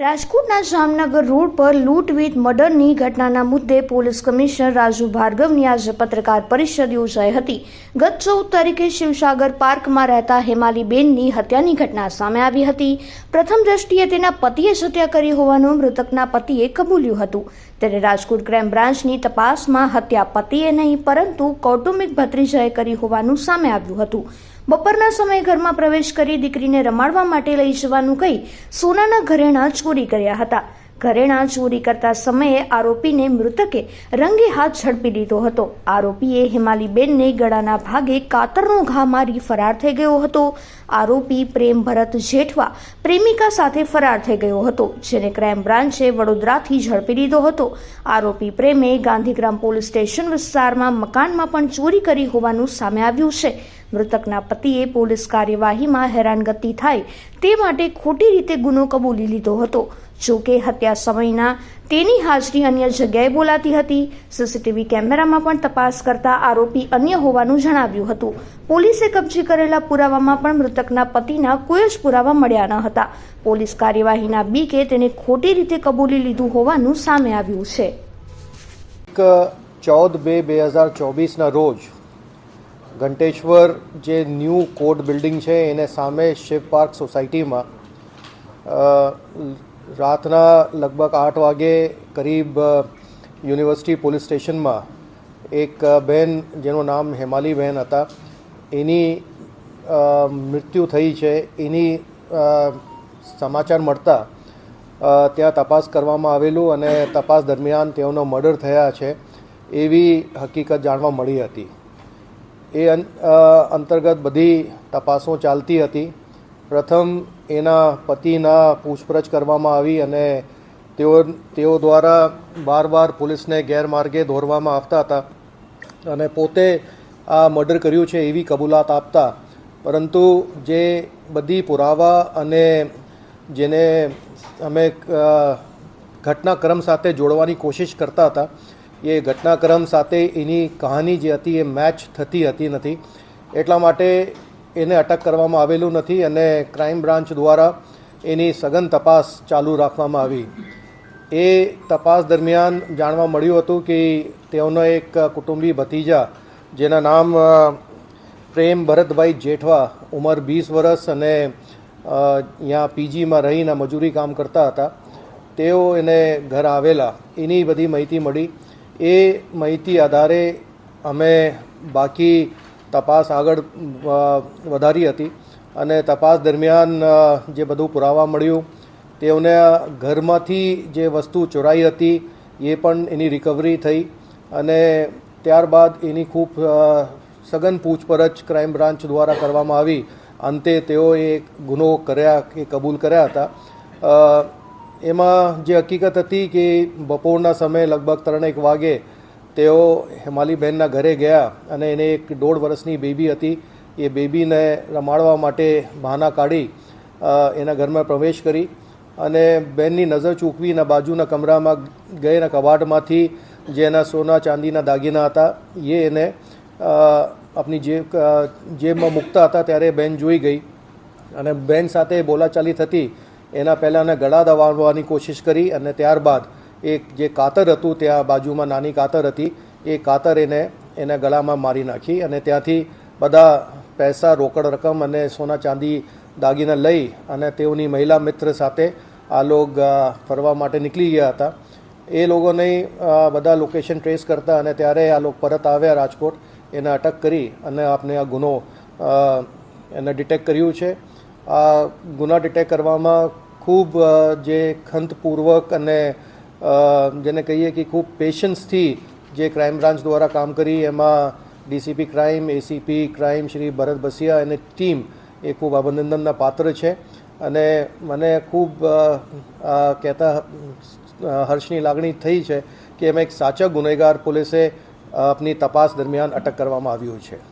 રાજકોટના જામનગર રોડ પર લૂંટ વીટ મર્ડરની ઘટનાના મુદ્દે પોલીસ કમિશનર રાજુ ભાર્ગવની આજે પત્રકાર પરિષદ યોજાઈ હતી. ગત ચૌદ તારીખે શિવસાગર પાર્કમાં રહેતા હેમાલીબેનની હત્યાની ઘટના સામે આવી હતી. પ્રથમ દ્રષ્ટિએ તેના પતિએ જ હત્યા કરી હોવાનું મૃતકના પતિએ કબૂલ્યું હતું. ત્યારે રાજકોટ ક્રાઇમ બ્રાન્ચની તપાસમાં હત્યા પતિએ નહીં, પરંતુ કૌટુંબિક ભત્રીજાએ કરી હોવાનું સામે આવ્યું હતું. બપોરના સમયે ઘરમાં પ્રવેશ કરી દીકરીને રમાડવા માટે લઈ જવાનું કહી સોનાના ઘરેણાં ચોરી કર્યા હતા. ઘરેણાં ચોરી કરતા સમયે આરોપીને મૃતકે રંગે હાથ ઝડપી લીધો હતો. આરોપીએ હિમાલીબેનને ગળાના ભાગે કાતરનો ઘા મારી ફરાર થઈ ગયો હતો. આરોપી પ્રેમ ભરત જેઠવા પ્રેમિકા સાથે ફરાર થઈ ગયો હતો, જેને ક્રાઇમ બ્રાન્ચે વડોદરાથી ઝડપી લીધો હતો. આરોપી પ્રેમે ગાંધીગ્રામ પોલીસ સ્ટેશન વિસ્તારમાં મકાનમાં પણ ચોરી કરી હોવાનું સામે આવ્યું છે. મૃતકના પતિએ પોલીસ કાર્યવાહીમાં હેરાનગતિ થાય તે માટે ખોટી રીતે ગુનો કબૂલી લીધો હતો. જો કે હત્યા સમયના તેની હાજરી અન્ય જગ્યાએ બોલાતી હતી. સીસીટીવી કેમેરામાં પણ તપાસ કરતા આરોપી અન્ય હોવાનું જણાવ્યું હતું. પોલીસે કબજે કરેલા પુરાવામાં પણ મૃતકના પતિના કોઈ જ પુરાવા મળ્યા ન હતા. પોલીસ કાર્યવાહીના બીકે તેને ખોટી રીતે કબૂલી લીધું હોવાનું સામે આવ્યું છે. ચૌદ બે બે હજાર ચોવીસના રોજ ઘંટેશ્વર જે ન્યૂ કોર્ટ બિલ્ડિંગ છે, એને સામે શિવ પાર્ક સોસાયટીમાં રાતના લગભગ આઠ વાગે કરીબ યુનિવર્સિટી પોલીસ સ્ટેશનમાં એક બહેન જેનું નામ હેમાલી બહેન હતા, એની મૃત્યુ થઈ છે, એની સમાચાર મળતા ત્યાં તપાસ કરવામાં આવેલું અને તપાસ દરમિયાન તેઓનો મર્ડર થયા છે એવી હકીકત જાણવા મળી હતી. એ અંતર્ગત બધી તપાસો ચાલતી હતી. પ્રથમ એના પતિના પૂછપરછ કરવામાં આવી અને તેઓ તેઓ દ્વારા બાર બાર પોલીસને ગેરમાર્ગે દોરવામાં આવતા હતા અને પોતે આ મર્ડર કર્યું છે એવી કબૂલાત આપતા. પરંતુ જે બધી પુરાવા અને જેને અમે ઘટનાક્રમ સાથે જોડવાની કોશિશ કરતા હતા, એ ઘટનાક્રમ સાથે એની કહાની જે હતી એ મેચ થતી હતી નથી. એટલા માટે એને અટક કરવામાં આવેલું નથી અને ક્રાઇમ બ્રાન્ચ દ્વારા એની સઘન તપાસ ચાલુ રાખવામાં આવી. એ તપાસ દરમિયાન જાણવા મળ્યું હતું કે તેઓનો એક કુટુંબી ભતીજા જેના નામ પ્રેમ ભરતભાઈ જેઠવા, ઉંમર વીસ વર્ષ અને અહીંયા પીજીમાં રહીને મજૂરી કામ કરતા હતા. તેઓ એને ઘર આવેલા. એની બધી માહિતી મળી. એ માહિતી આધારે અમે બાકી તપાસ આગળ વધારી હતી અને તપાસ દરમિયાન જે બધું પુરાવા મળ્યું, તેઓને ઘરમાંથી જે વસ્તુ ચોરાઈ હતી, એ પણ એની રિકવરી થઈ અને ત્યારબાદ એની ખૂબ સઘન પૂછપરછ ક્રાઇમ બ્રાન્ચ દ્વારા કરવામાં આવી. અંતે તેઓએ ગુનો કર્યા કે કબૂલ કર્યા હતા. એમાં જે હકીકત હતી કે બપોરના સમયે લગભગ ત્રણેક વાગે તેઓ હેમાલીબહેનના ઘરે ગયા અને એને એક દોઢ વર્ષની બેબી હતી. એ બેબીને રમાડવા માટે બહાના કાઢી એના ઘરમાં પ્રવેશ કરી અને બેનની નજર ચૂકવીને બાજુના કમરામાં ગયેલા કબાટમાંથી જે એના સોના ચાંદીના દાગીના હતા, એ એને આપની જેબ જેબમાં મૂકતા હતા ત્યારે બેન જોઈ ગઈ અને બેન સાથે બોલાચાલી થતી એના પહેલાં એને ગળા દબાવવાની કોશિશ કરી અને ત્યારબાદ એક જે કાતર હતું ત્યાં બાજુમાં નાની કાતર હતી, એ કાતર એને, એના ગળામાં મારી નાખી અને ત્યાંથી બધા પૈસા, રોકડ રકમ અને સોના ચાંદી દાગીના લઈ અને તેઓની મહિલા મિત્ર સાથે આ લોગ ફરવા માટે નીકળી ગયા હતા. એ લોકોને બધા લોકેશન ટ્રેસ કરતા અને ત્યારે આ લોકો પરત આવ્યા રાજકોટ. એને અટક કરી અને આપને આ ગુનો એને ડિટેક્ટ કર્યું છે. આ ગુના ડિટેક્ટ કરવામાં ખૂબ જે ખંતપૂર્વક અને જેને કહીએ કે ખૂબ પેશન્સથી જે ક્રાઇમ બ્રાન્ચ દ્વારા કામ કરી, એમાં DCP crime, ACP crime, Shri Bharat Basiya અને ટીમ એ ખૂબ અભિનંદનના પાત્ર છે. અને મને ખૂબ કહેતા હર્ષની લાગણી થઈ છે કે એમાં એક સાચા ગુનેગાર પોલીસે આપની તપાસ દરમિયાન અટક કરવામાં આવ્યું છે.